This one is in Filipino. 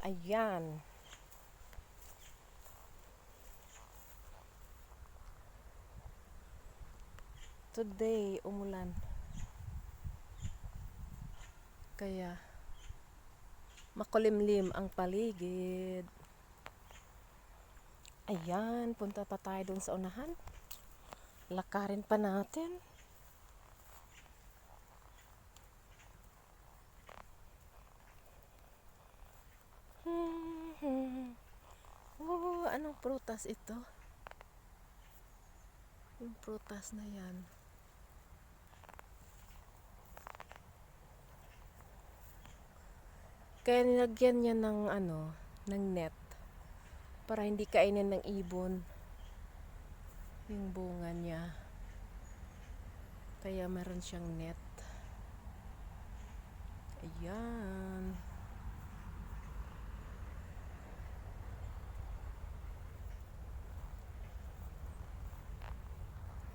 Ayan. Today, umulan. Kaya, makulimlim ang paligid. Ayan, punta pa tayo dun sa unahan. Lakarin pa natin. Anong prutas ito? Yung prutas na yan. Kaya nilagyan niya ng ano, ng net para hindi kainin ng ibon yung bunga niya. Kaya meron siyang net. Ayan.